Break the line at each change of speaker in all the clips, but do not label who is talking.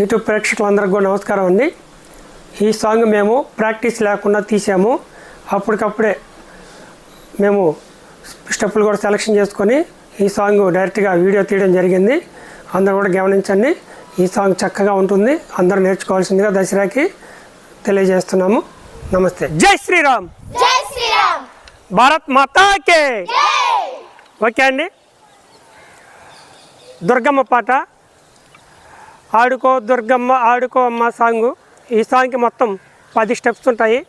YouTube ప్రేక్షకులందరికీ కూడా నమస్కారం అండి. ఈ సాంగ్ మేము ప్రాక్టీస్ లేకుండా తీసాము. అప్పటికప్పుడే మేము స్టెప్పులు కూడా సెలెక్షన్ చేసుకొని ఈ సాంగ్ డైరెక్ట్గా వీడియో తీయడం జరిగింది. అందరూ కూడా గమనించండి. ఈ సాంగ్ చక్కగా ఉంటుంది. అందరూ నేర్చుకోవాల్సిందిగా దసరాకి తెలియజేస్తున్నాము. నమస్తే. జై శ్రీరామ్!
జై శ్రీరామ్!
భారత్ మాతాకే! ఓకే అండి. దుర్గమ్మ పాట. ఆడుకో దుర్గమ్మ ఆడుకో అమ్మ సాంగు. ఈ సాంగ్కి మొత్తం పది స్టెప్స్ ఉంటాయి.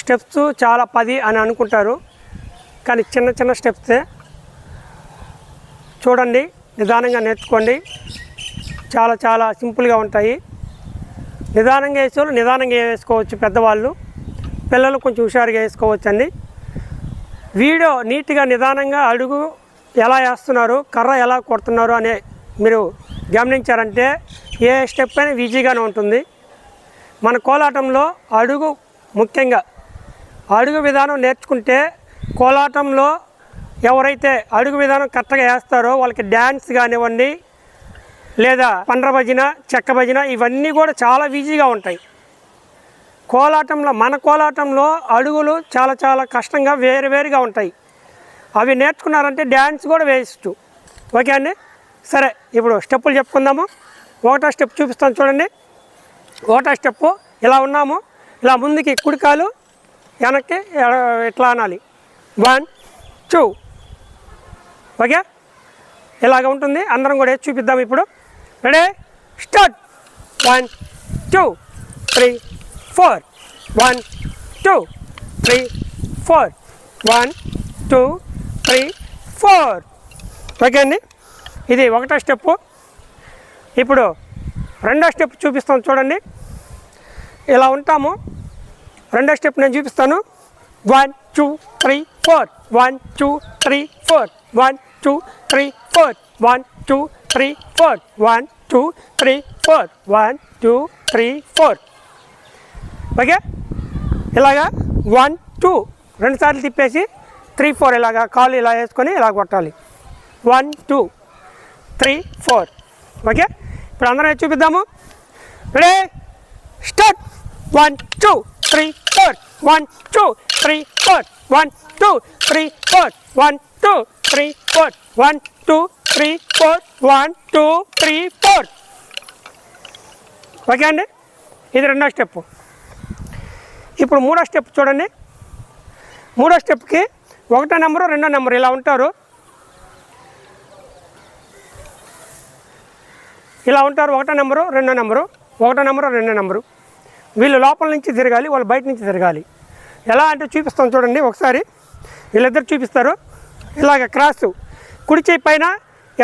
స్టెప్స్ చాలా పది అని అనుకుంటారు. కానీ చిన్న చిన్న స్టెప్సే. చూడండి నిదానంగా నేర్చుకోండి. చాలా చాలా సింపుల్గా ఉంటాయి. నిదానంగా వేసేవాళ్ళు నిదానంగా వేసుకోవచ్చు పెద్దవాళ్ళు. పిల్లలు కొంచెం హుషారుగా వేసుకోవచ్చు అండి వీడియో నీట్గా నిదానంగా అడుగు ఎలా వేస్తున్నారు కర్ర ఎలా కొడుతున్నారు అనే మీరు గమనించారంటే ఏ స్టెప్ అయినా ఈజీగానే ఉంటుంది. మన కోలాటంలో అడుగు ముఖ్యంగా అడుగు విధానం నేర్చుకుంటే కోలాటంలో ఎవరైతే అడుగు విధానం కరెక్ట్గా వేస్తారో వాళ్ళకి డ్యాన్స్ కానివ్వండి లేదా పండ్ర భజన చెక్క భజన ఇవన్నీ కూడా చాలా ఈజీగా ఉంటాయి. కోలాటంలో మన కోలాటంలో అడుగులు చాలా చాలా కష్టంగా వేరు వేరుగా ఉంటాయి. అవి నేర్చుకున్నారంటే డ్యాన్స్ కూడా వేస్ట్. ఓకే అండి? సరే ఇప్పుడు స్టెప్పులు చెప్పుకుందాము. ఒకటో స్టెప్ చూపిస్తాను చూడండి. ఒకటో స్టెప్ ఇలా ఉన్నాము. ఇలా ముందుకి కుడికాలు వెనక్కి ఎడ- ఇట్లా అనాలి. One two. ఓకే? ఇలాగ ఉంటుంది. అందరం కూడా చూపిద్దాం ఇప్పుడు. Ready? Start. One two three four. One two three four. One two three four. Okay అండి? ఇది ఒకటో స్టెప్పు. ఇప్పుడు రెండో స్టెప్ చూపిస్తాను చూడండి. ఇలా ఉంటాము. రెండో స్టెప్ నేను చూపిస్తాను. One two three four one two three four one two three four one two three four one two three four one two three four okay ఇలాగా వన్ టూ రెండు సార్లు తిప్పేసి త్రీ ఫోర్ ఇలాగా కాలు ఇలా వేసుకొని ఇలా కొట్టాలి. One two three four. Okay? ఇప్పుడు అందరం చూపిద్దాము? Ready? Start. One two three four. One two three four. One two three four. One two three four. One two three four. One two three four. Okay అండి? ఇది రెండో step. ఇప్పుడు మూడో step చూడండి. మూడో స్టెప్కి ఒకటో నెంబరు రెండో నెంబరు ఇలా ఉంటారు. ఇలా ఉంటారు ఒకటో నెంబరు రెండో నెంబరు ఒకటో నెంబరు రెండో నెంబరు. వీళ్ళు లోపల నుంచి తిరగాలి వాళ్ళు బయట నుంచి తిరగాలి. ఎలా అంటే చూపిస్తాం చూడండి ఒకసారి వీళ్ళిద్దరు చూపిస్తారు. ఇలాగ క్రాస్ కుడి చేయి పైన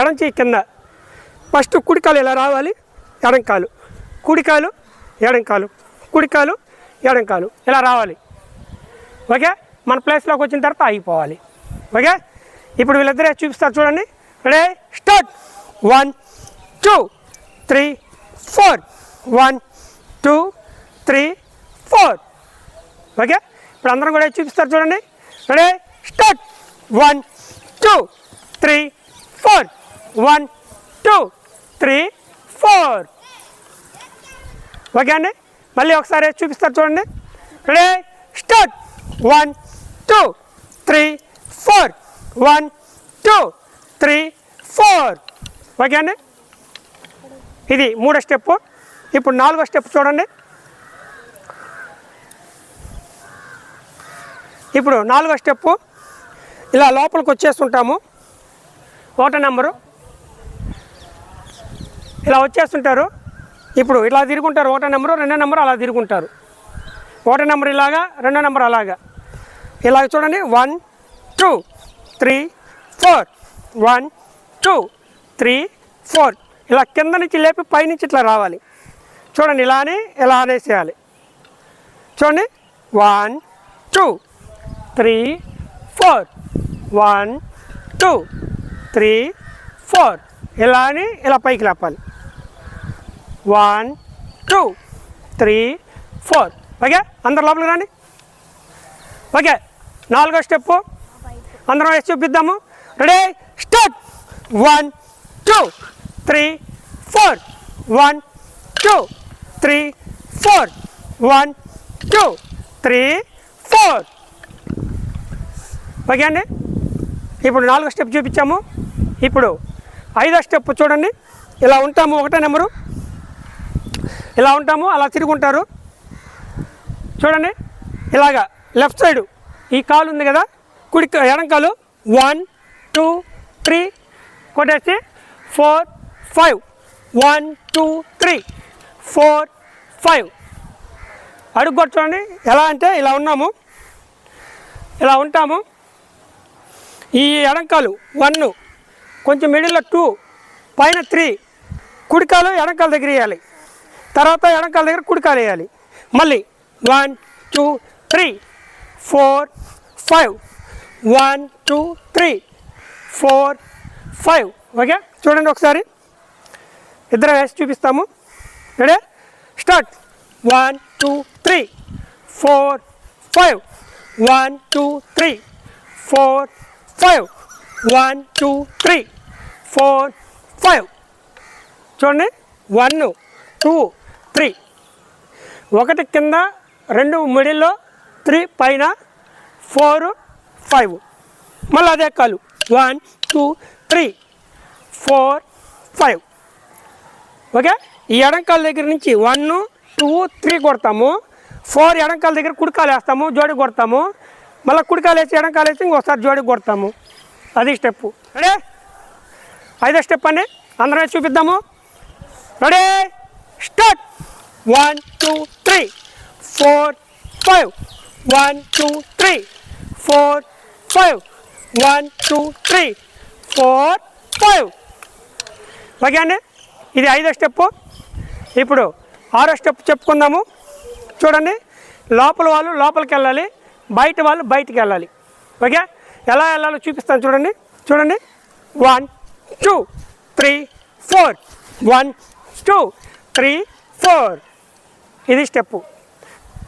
ఎడం చేయి కింద. ఫస్ట్ కుడికాలు ఇలా రావాలి ఎడంకాలు కుడికాలు ఎడంకాలు కుడికాలు ఎడంకాలు ఇలా రావాలి. ఓకే? మన ప్లేస్లోకి వచ్చిన తర్వాత ఆగిపోవాలి. ఓకే? ఇప్పుడు వీళ్ళిద్దరే చూపిస్తారు చూడండి. Ready start one two three four one two three four okay ఇప్పుడు అందరం కూడా చూపిస్తారు చూడండి ready start one two three four one two three four okay అండి మళ్ళీ ఒకసారి వేసి చూపిస్తారు చూడండి ready start one two three four one two three four okay అండి ఇది మూడో స్టెప్. ఇప్పుడు నాలుగో స్టెప్ చూడండి. ఇప్పుడు నాలుగో స్టెప్. ఇలా లోపలికి వచ్చేస్తుంటాము. Voter number. ఇలా వచ్చేస్తుంటారు. ఇప్పుడు ఇలా తిరుగుంటారు ఓటర్ నెంబరు రెండో నెంబరు అలా తిరుగుంటారు. ఓటర్ నెంబర్ ఇలాగా రెండో నెంబర్ అలాగా. ఇలాగ చూడండి. One two three four. One two three four. ఇలా కింద నుంచి లేపి పైనుంచి ఇట్లా రావాలి. చూడండి ఇలా అని ఇలా అనేసేయాలి చూడండి. One two three four one two three four ఇలా అని ఇలా పైకి లేపాలి. One two three four okay? అందరు లోపలికి రండి. ఓకే? నాలుగో స్టెప్ అందరం వేసి చూపిద్దాము. Ready start one two three four. One two. Three four. One two. Three four. Okay అండి? ఇప్పుడు నాలుగో స్టెప్ చూపించాము. ఇప్పుడు ఐదో స్టెప్ చూడండి. ఇలా ఉంటాము ఒకటే నెంబరు. ఇలా ఉంటాము అలా తిరుగుంటారు చూడండి. ఇలాగా లెఫ్ట్ సైడు ఈ కాలు ఉంది కదా కుడి కా- ఎడం కాలు. One two three. కొట్టేసి four five. One two three. Four five. అడుగు చూడండి ఎలా అంటే ఇలా ఉన్నాము. ఇలా ఉంటాము. ఈ ఎడంకాలు వన్ కొంచెం మిడిల్లో టూ పైన త్రీ. కుడికాలు ఎడంకాల దగ్గర వేయాలి. తర్వాత ఎడంకాల దగ్గర కుడికాలు వేయాలి. మళ్ళీ one two three four five. One two three four five. Okay? చూడండి ఒకసారి. ఇద్దరు వేసి చూపిస్తాము. Ready start one two three four five one two three four five one two three four five చూడండి. వన్ టూ త్రీ ఒకటి కింద రెండు మిడిల్లో త్రీ పైన ఫోర్ ఫైవ్ మళ్ళీ అదే కాలు. One two three four five okay? ఈ ఎడంకాల దగ్గర నుంచి వన్ టూ త్రీ కొడతాము. ఫోర్ ఎడంకాల దగ్గర కుడికాలు వేస్తాము జోడి కొడతాము. మళ్ళీ కుడికాలు వేసి ఎడంకాలు వేసి ఇంకోసారి జోడి కొడతాము. అది స్టెప్ రెడీ ఐదో స్టెప్ అండి. అందరం చూపిద్దాము? Ready start one two three four five one two three four five one two three four five okay అండి? ఇది ఐదో స్టెప్పు. ఇప్పుడు ఆరో స్టెప్ చెప్పుకుందాము. చూడండి లోపల వాళ్ళు లోపలికి వెళ్ళాలి బయట వాళ్ళు బయటికి వెళ్ళాలి. ఓకే? ఎలా వెళ్ళాలో చూపిస్తాను చూడండి. చూడండి. One two three four one two three four ఇది స్టెప్పు.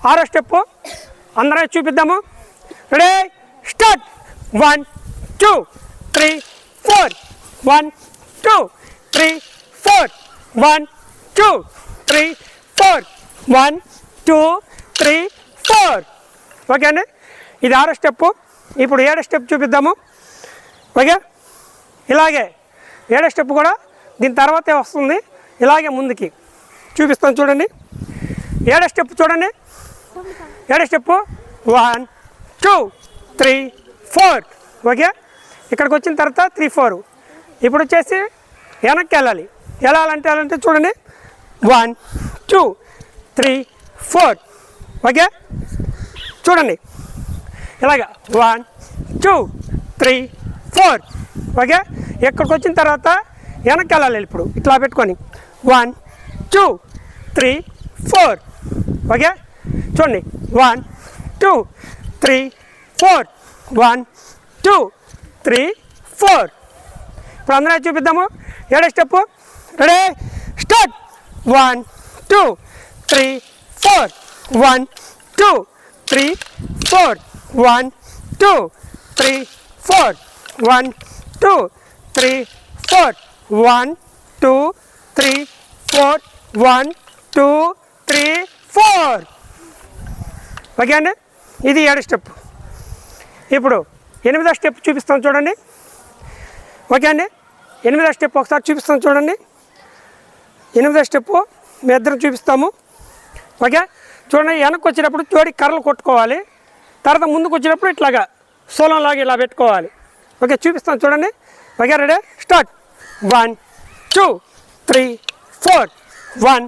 ఆరో స్టెప్పు. అందరం చూపిద్దాము. Ready start one two three four one two three four one two three four. One two three four. Okay అండి? ఇది ఆరో స్టెప్పు. ఇప్పుడు ఏడో స్టెప్ చూపిద్దాము. ఓకే? ఇలాగే. ఏడో స్టెప్ కూడా దీని తర్వాతే వస్తుంది. ఇలాగే ముందుకి. చూపిస్తాను చూడండి. ఏడో స్టెప్ చూడండి. ఏడో step one two three four. Okay? ఇక్కడికి వచ్చిన తర్వాత త్రీ ఫోర్. ఇప్పుడు వచ్చేసి వెనక్కి వెళ్ళాలి. ఎలా వెళ్ళాలంటే అంటే చూడండి. One two three four okay చూడండి. ఇలాగా. One two three four okay ఇక్కడికి వచ్చిన తర్వాత వెనక్కి వెళ్ళాలి ఇప్పుడు ఇట్లా పెట్టుకొని. One two three four okay చూడండి. One two three four one two three four ఇప్పుడు అందరూ చూపిద్దాము. ఏడో step. Ready start one two three four one two three four one two three four one two three four one two three four one two three four okay అండి ఇది ఏడు step ఇప్పుడు ఎనిమిదో step చూపిస్తాం చూడండి. ఓకే అండి ఎనిమిదో step ఒకసారి చూపిస్తాం చూడండి. ఎనిమిదో స్టెప్పు మీ ఇద్దరం చూపిస్తాము. ఓకే? చూడండి వెనక్కి వచ్చినప్పుడు జోడి కర్రలు కొట్టుకోవాలి. తర్వాత ముందుకు వచ్చినప్పుడు ఇట్లాగా సోలంలాగా ఇలా పెట్టుకోవాలి. ఓకే చూపిస్తాను చూడండి. Okay ready? Start. One two three four. One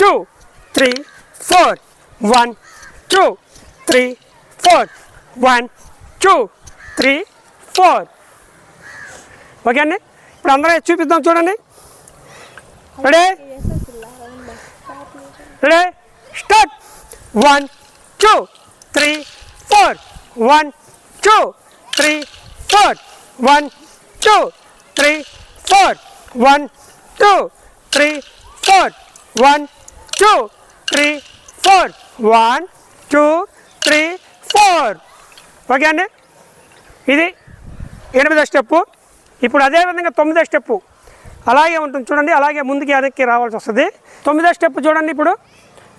two three four. One two three four. One two three four. Okay అండి? ఇప్పుడు అందరూ చూపిద్దాం చూడండి. Ready ready start one two three four one two three four one two three four one two three four one two three four one two three four okay అండి ఇది ఎనిమిదో step ఇప్పుడు అదేవిధంగా తొమ్మిదో స్టెప్పు అలాగే ఉంటుంది. చూడండి అలాగే ముందుకి వెనక్కి రావాల్సి వస్తుంది. తొమ్మిదో స్టెప్ చూడండి ఇప్పుడు.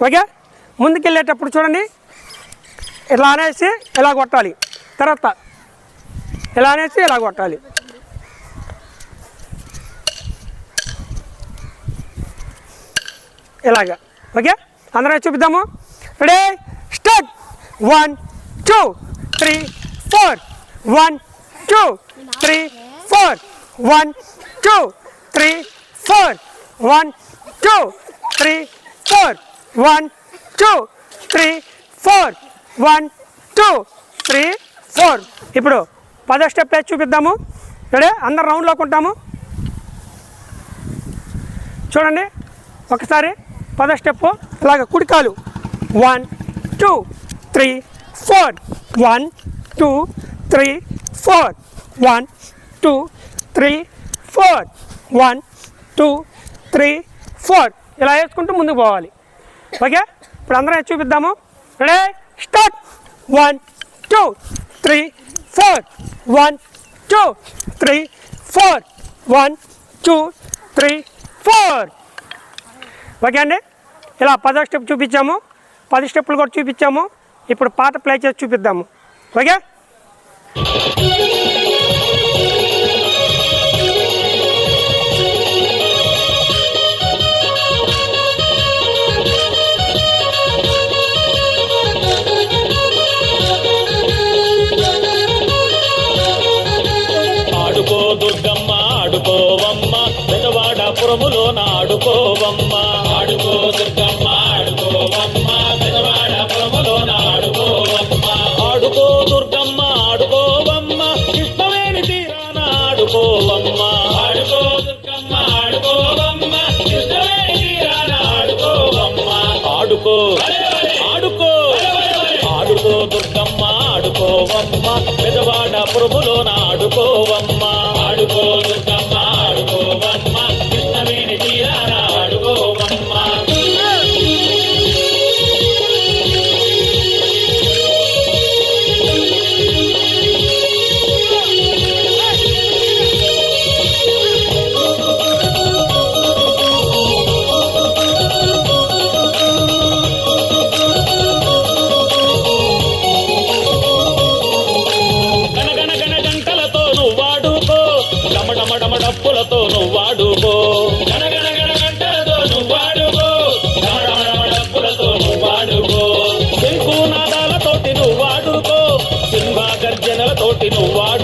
ఓకే? ముందుకు వెళ్ళేటప్పుడు చూడండి. ఇలా అనేసి ఇలా కొట్టాలి. తర్వాత ఇలా అనేసి ఇలా కొట్టాలి. ఇలాగ. ఓకే? అందరం చూపిద్దాము. Ready start one two three four one two three four one two three four. One two. Three four. One two. Three four. One two. Three four. ఇప్పుడు పదో స్టెప్ వేసి చూపిద్దాము. రెడీ? అందరు రౌండ్లోకి ఉంటాము చూడండి. ఒకసారి పద స్టెప్. అలాగ కుడికాలు. One two. Three four. One two. Three four. One two. Three four. One two three four. ఇలా వేసుకుంటూ ముందుకు పోవాలి. ఓకే? ఇప్పుడు అందరం చూపిద్దాము. Ready start one two three four one two three four one two three four okay అండి? ఇలా పదో step చూపించాము. పది స్టెప్పులు కూడా చూపించాము. ఇప్పుడు పాట ప్లే చేసి చూపిద్దాము. ఓకే?
పెదవాడపురములో నాడుకోవం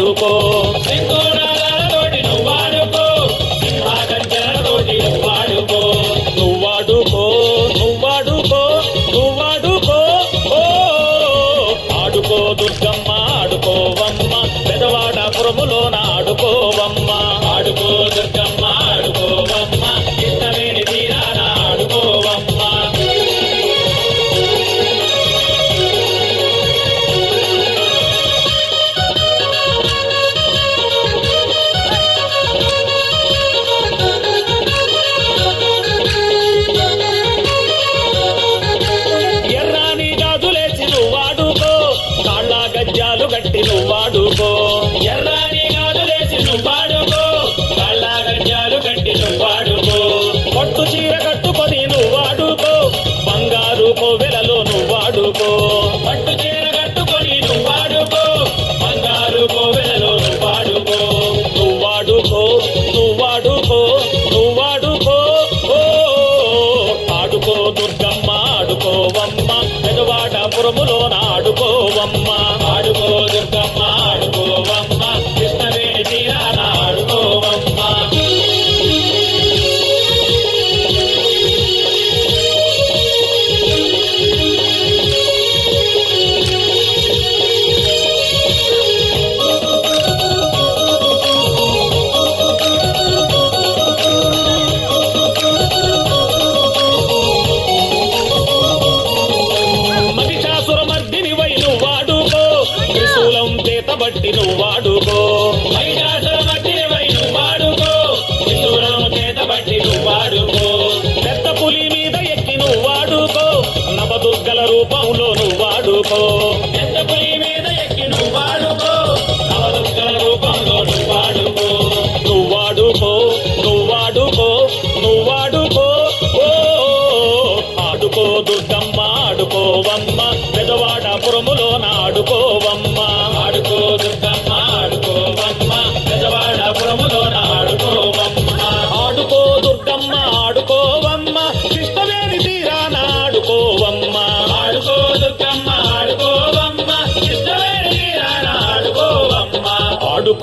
ರೂಪೋ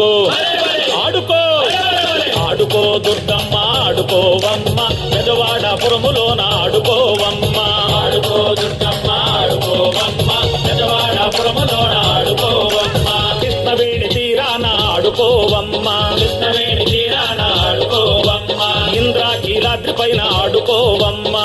ఆడుకో. ఆడుకో. ఆడుకో దుర్గమ్మ ఆడుకోవమ్మ పెదవాడ పురములోన ఆడుకోవమ్మ ఆడుకో దుర్గమ్మ ఆడుకోవమ్మ పెదవాడ పురములోన ఆడుకోవమ్మ కృష్ణవేణి తీరాన ఆడుకోవమ్మ కృష్ణవేణి తీరాన ఆడుకోవమ్మ ఇంద్రాకీలాద్రి పైన ఆడుకోవమ్మ